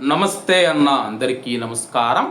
నమస్తే అన్న అందరికీ నమస్కారం.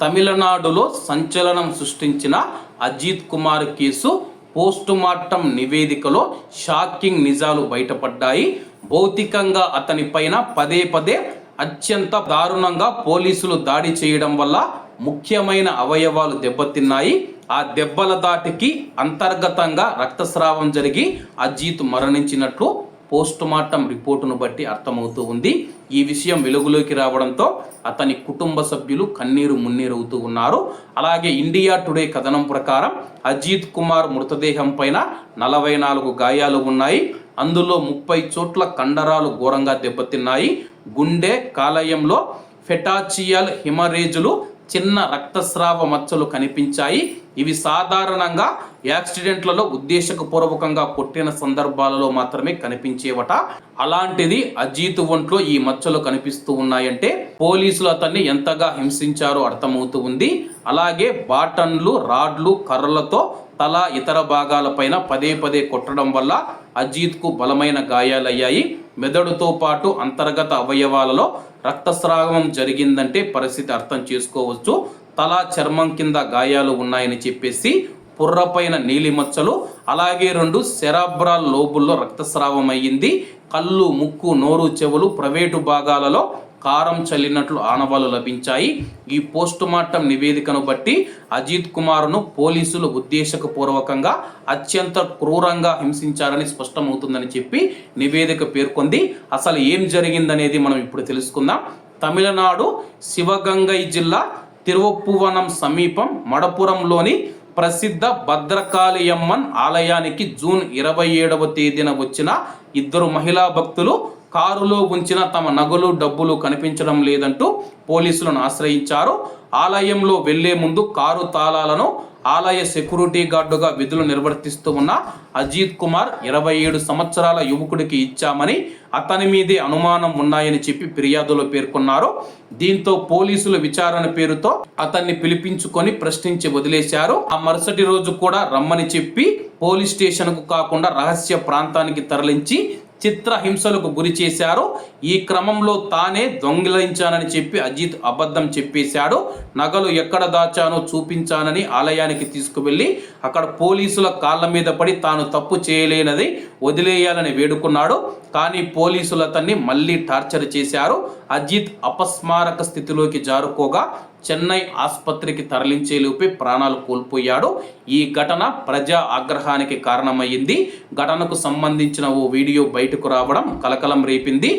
తమిళనాడులో సంచలనం సృష్టించిన అజిత్ కుమార్ కేసు పోస్ట్ మార్టం నివేదికలో షాకింగ్ నిజాలు బయటపడ్డాయి. భౌతికంగా అతనిపైన పదే పదే అత్యంత దారుణంగా పోలీసులు దాడి చేయడం వల్ల ముఖ్యమైన అవయవాలు దెబ్బతిన్నాయి. ఆ దెబ్బల దాటికి అంతర్గతంగా రక్తస్రావం జరిగి అజిత్ మరణించినట్లు పోస్ట్ మార్టం రిపోర్టును బట్టి అర్థమవుతూ ఉంది. ఈ విషయం వెలుగులోకి రావడంతో అతని కుటుంబ సభ్యులు కన్నీరు మున్నీరవుతూ ఉన్నారు. అలాగే ఇండియా టుడే కథనం ప్రకారం అజిత్ కుమార్ మృతదేహం పైన నలభై నాలుగు గాయాలు ఉన్నాయి. అందులో ముప్పై చోట్ల కండరాలు ఘోరంగా దెబ్బతిన్నాయి. గుండె కాలయంలో ఫెటాచియల్ హిమరేజులు చిన్న రక్తస్రావ మచ్చలు కనిపించాయి. ఇవి సాధారణంగా యాక్సిడెంట్లలో ఉద్దేశపూర్వకంగా కొట్టిన సందర్భాలలో మాత్రమే కనిపించేవట. అలాంటిది అజీత్ ఒంట్లో ఈ మచ్చలు కనిపిస్తూ ఉన్నాయంటే పోలీసులు అతన్ని ఎంతగా హింసించారో అర్థమవుతూ ఉంది. అలాగే బాటన్లు రాడ్లు కర్రలతో తల ఇతర భాగాలపైన పదే పదే కొట్టడం వల్ల అజీత్కు బలమైన గాయాలయ్యాయి. మెదడుతో పాటు అంతర్గత అవయవాలలో రక్తస్రావం జరిగిందంటే పరిస్థితి అర్థం చేసుకోవచ్చు. తల చర్మం కింద గాయాలు ఉన్నాయని చెప్పేసి పుర్రపైన నీలి మచ్చలు అలాగే రెండు సెరాబ్రాల్ లోబుల్లో రక్తస్రావం అయ్యింది. కళ్ళు ముక్కు నోరు చెవులు ప్రైవేటు భాగాలలో కారం చల్లినట్లు ఆనవాలు లభించాయి. ఈ పోస్ట్ మార్టం నివేదికను బట్టి అజిత్ కుమార్ను పోలీసులు ఉద్దేశపూర్వకంగా అత్యంత క్రూరంగా హింసించారని స్పష్టమవుతుందని చెప్పి నివేదిక పేర్కొంది. అసలు ఏం జరిగిందనేది మనం ఇప్పుడు తెలుసుకుందాం. తమిళనాడు శివగంగై జిల్లా తిరువప్పువనం సమీపం మడపురంలోని ప్రసిద్ధ భద్రకాళియమ్మన్ ఆలయానికి జూన్ ఇరవై ఏడవ తేదీన వచ్చిన ఇద్దరు మహిళా భక్తులు కారులో ఉంచిన తమ నగలు డబ్బులు కనిపించడం లేదంటూ పోలీసులను ఆశ్రయించారు. ఆలయంలో వెళ్ళే ముందు కారు తాళాలను ఆలయ సెక్యూరిటీ గార్డుగా విధులు నిర్వర్తిస్తూ ఉన్న అజిత్ కుమార్ ఇరవై ఏడు సంవత్సరాల యువకుడికి ఇచ్చామని అతని మీదే అనుమానం ఉన్నాయని చెప్పి ఫిర్యాదులో పేర్కొన్నారు. దీంతో పోలీసులు విచారణ పేరుతో అతన్ని పిలిపించుకొని ప్రశ్నించి వదిలేశారు. ఆ మరుసటి రోజు కూడా రమ్మని చెప్పి పోలీస్ స్టేషన్కు కాకుండా రహస్య ప్రాంతానికి తరలించి చిత్రహింసలకు గురి చేశారు. ఈ క్రమంలో తానే దొంగిలించానని చెప్పి అజిత్ అబద్ధం చెప్పేశాడు. నగలు ఎక్కడ దాచానో చూపించానని ఆలయానికి తీసుకువెళ్ళి అక్కడ పోలీసుల కాళ్ళ మీద పడి తాను తప్పు చేయలేనది వదిలేయాలని వేడుకున్నాడు. కానీ పోలీసులు అతన్ని మళ్ళీ టార్చర్ చేశారు. అజిత్ అపస్మారక స్థితిలోకి జారుకోగా చెన్నై ఆసుపత్రికి తరలించేలోపే ప్రాణాలు కోల్పోయాడు. ఈ ఘటన ప్రజా ఆగ్రహానికి కారణమైంది ఘటనకు సంబంధించిన ఓ వీడియో బయటకు రావడం కలకలం రేపింది.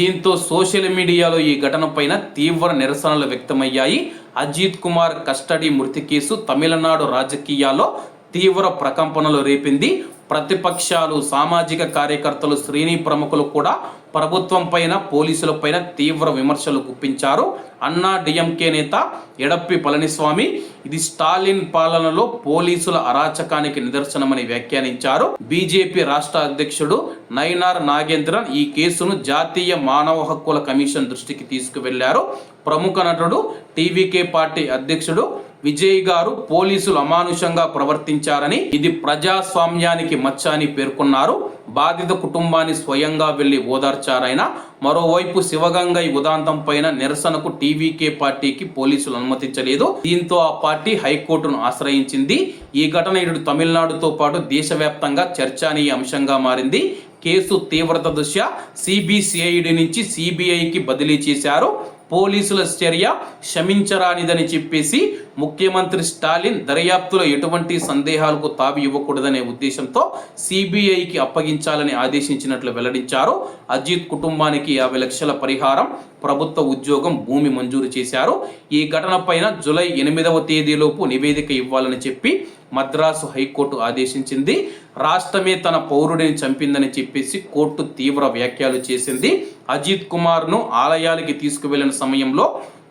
దీంతో సోషల్ మీడియాలో ఈ ఘటనపైన తీవ్ర నిరసనలు వ్యక్తమయ్యాయి. అజిత్ కుమార్ కస్టడీ మృతి కేసు తమిళనాడు రాజకీయాల్లో తీవ్ర ప్రకంపనలు రేపింది. ప్రతిపక్షాలు సామాజిక కార్యకర్తలు శ్రేణి ప్రముఖులు కూడా ప్రభుత్వం పైన పోలీసుల పైన తీవ్ర విమర్శలు గుప్పించారు. అన్నా డిఎంకే నేత ఎడప్పి పళనిస్వామి ఇది స్టాలిన్ పాలనలో పోలీసుల అరాచకానికి నిదర్శనమని వ్యాఖ్యానించారు. బీజేపీ రాష్ట్ర అధ్యక్షుడు నైనార్ నాగేంద్రన్ ఈ కేసును జాతీయ మానవ హక్కుల కమిషన్ దృష్టికి తీసుకువెళ్ళారు. ప్రముఖ నటుడు టీవీకే పార్టీ అధ్యక్షుడు విజయ్ గారు పోలీసులు అమానుషంగా ప్రవర్తించారని ఇది ప్రజాస్వామ్యానికి మచ్చ అని పేర్కొన్నారు. బాధిత కుటుంబాన్ని స్వయంగా వెళ్ళి ఓదార్చారైనా మరోవైపు శివగంగై ఉదాంతం పైన నిరసనకు టీవీకే పార్టీకి పోలీసులు అనుమతించలేదు. దీంతో ఆ పార్టీ హైకోర్టును ఆశ్రయించింది. ఈ ఘటన ఇటు తమిళనాడుతో పాటు దేశవ్యాప్తంగా చర్చనీయ అంశంగా మారింది. కేసు తీవ్రత దృష్ట్యా సిబిసిఐడి నుంచి సిబిఐకి బదిలీ చేశారు. పోలీసుల చర్య క్షమించరానిదని చెప్పేసి ముఖ్యమంత్రి స్టాలిన్ దర్యాప్తులో ఎటువంటి సందేహాలకు తావి ఇవ్వకూడదనే ఉద్దేశంతో సిబిఐకి అప్పగించాలని ఆదేశించినట్లు వెల్లడించారు. అజిత్ కుటుంబానికి యాభై లక్షల పరిహారం ప్రభుత్వ ఉద్యోగం భూమి మంజూరు చేశారు. ఈ ఘటనపైన జులై ఎనిమిదవ తేదీలోపు నివేదిక ఇవ్వాలని చెప్పి మద్రాసు హైకోర్టు ఆదేశించింది. రాష్ట్రమే తన పౌరుడిని చంపిందని చెప్పేసి కోర్టు తీవ్ర వ్యాఖ్యలు చేసింది. అజిత్ కుమార్ను ఆలయాలకి తీసుకువెళ్ళిన సమయంలో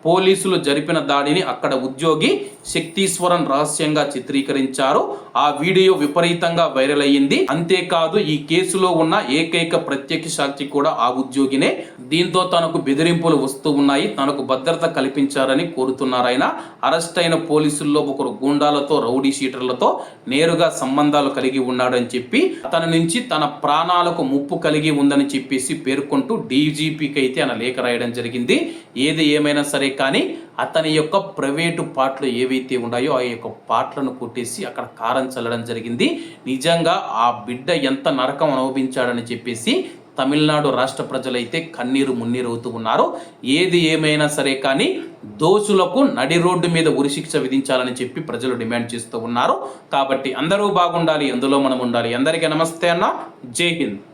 పోలీసులు జరిపిన దాడిని అక్కడ ఉద్యోగి శక్తీశ్వరన్ రహస్యంగా చిత్రీకరించారు. ఆ వీడియో విపరీతంగా వైరల్ అయ్యింది. అంతేకాదు ఈ కేసులో ఉన్న ఏకైక ప్రత్యక్ష సాక్షి కూడా ఆ ఉద్యోగినే. దీంతో తనకు బెదిరింపులు వస్తూ ఉన్నాయి. తనకు భద్రత కల్పించారని కోరుతున్నారాయన అరెస్ట్ అయిన పోలీసుల్లో ఒకరు గూండాలతో రౌడీ షీటర్లతో నేరుగా సంబంధాలు కలిగి ఉన్నాడని చెప్పి తన నుంచి తన ప్రాణాలకు ముప్పు కలిగి ఉందని చెప్పేసి పేర్కొంటూ డీజీపీకి అయితే ఆయన లేఖ రాయడం జరిగింది. ఏది ఏమైనా సరే కానీ అతని యొక్క ప్రైవేటు పాటలు ఏవైతే ఉన్నాయో ఆ యొక్క పాటలను కొట్టేసి అక్కడ కారం చల్లడం జరిగింది. నిజంగా ఆ బిడ్డ ఎంత నరకం అనుభవించాడని చెప్పేసి తమిళనాడు రాష్ట్ర ప్రజలైతే కన్నీరు మున్నీరు అవుతూ ఉన్నారు. ఏది ఏమైనా సరే కానీ దోషులకు నడి రోడ్డు మీద ఉరిశిక్ష విధించాలని చెప్పి ప్రజలు డిమాండ్ చేస్తూ ఉన్నారు. కాబట్టి అందరూ బాగుండాలి అందులో మనం ఉండాలి. అందరికీ నమస్తే అన్న. జై హింద్.